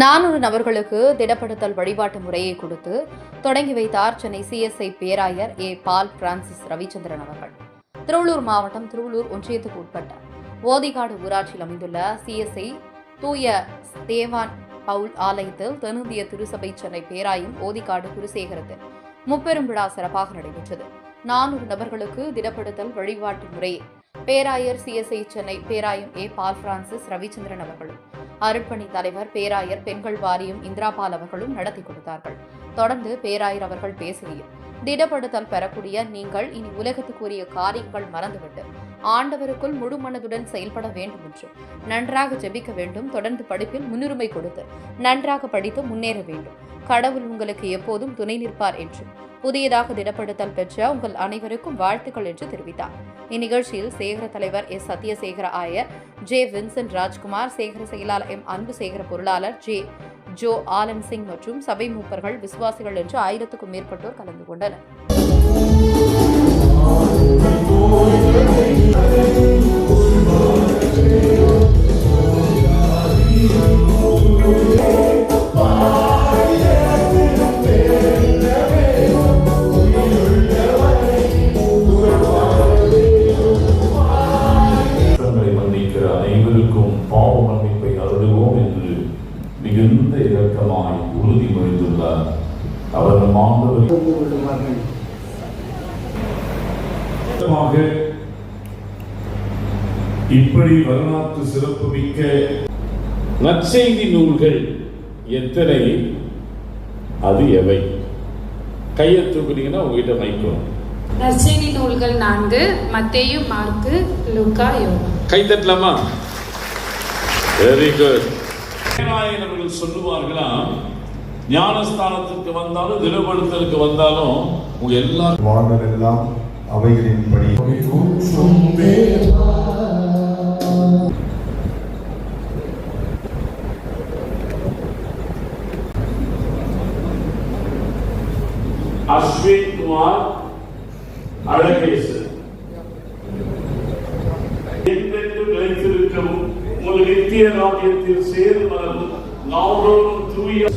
நானூறு நபர்களுக்கு திடப்படுத்தல் வழிபாட்டு முறையை கொடுத்து தொடங்கி வைத்தார் சென்னை சிஎஸ்ஐ பேராயர் ஏ பால் பிரான்சிஸ் ரவிச்சந்திரன் அவர்கள். திருவள்ளூர் மாவட்டம் திருவள்ளூர் ஒன்றியத்துக்கு உட்பட்ட ஓதிகாடு ஊராட்சியில் அமைந்துள்ள சிஎஸ்ஐ தூய தேவான் பவுல் ஆலயத்தில் தென்னிந்திய திருசபை சென்னை பேராயும் ஓதிகாடு குருசேகரத்தில் முப்பெரும் விழா சிறப்பாக நடைபெற்றது. நானூறு நபர்களுக்கு திடப்படுத்தல் வழிபாட்டு முறையை பேராயர் சிஎஸ்ஐ சென்னை பேராயம் ஏ பால் பிரான்சிஸ் ரவிச்சந்திரன் அவர்களும் அருட்பணி தலைவர் பேராயர் பெண்கள் வாரியம் இந்திராபால் அவர்களும் நடத்தி கொடுத்தார்கள். தொடர்ந்து பேராயர் அவர்கள் பேசுகையில் திடப்படுத்தல் பெறக்கூடிய நீங்கள் இனி உலகத்துக்குரிய காரியங்கள் மறந்துவிட்டு ஆண்டவருக்குள் முழு மனதுடன் செயல்பட வேண்டும் என்றும் நன்றாக ஜெபிக்க வேண்டும் தொடர்ந்து படிப்பில் முன்னுரிமை கொடுத்து நன்றாக படித்து முன்னேற வேண்டும். கடவுள் உங்களுக்கு எப்போதும் துணை நிற்பார் என்று புதியதாக திடப்படுத்தல் பெற்ற உங்கள் அனைவருக்கும் வாழ்த்துக்கள் என்று தெரிவித்தார். இந்நிகழ்ச்சியில் சேகர தலைவர் எஸ். சத்யசேகர ஆயர் ஜே. வின்சென்ட் ராஜ்குமார் சேகர செயலாளர் எம். அன்பு சேகர பொருளாளர் ஜே. ஜோ. ஆலன் சிங் மற்றும் சபை மூப்பர்கள் விசுவாசிகள் என்று ஆயிரத்துக்கும் மேற்பட்டோர் கலந்து கொண்டனர். மிகுந்த இரக்கமாய் உறுதிமொழிந்துள்ளார் அவர் நம் ஆண்டவர் புரிந்து கொள்ளுவார்கள் சுத்தமாக இப்படி வரலாற்று சிறப்புமிக்க நற்செய்தி நூல்கள் எத்தனை? அது எவை? கையை தூக்குனீங்கன்னா உங்ககிட்ட மைக்கும் நற்செய்தி நூல்கள் நான்கு மத்தேயு மார்க்கு லூக்கா யோவான் கை தட்டலாமா? வெரி குட் அவர்கள் சொல்லுவார்களாம் ஞானஸ்தானத்திற்கு வந்தாலும் தினப்படுத்தலுக்கு வந்தாலும் உங்க எல்லாரும் வாழ்வதெல்லாம் அவைகளின்படி. அஸ்வின் குமார் அழகேசன். என்றென்று நிலைத்திருக்கவும் உங்கள் நித்திய ராஜ்யத்தில் சேரும் நாடோறும் தூய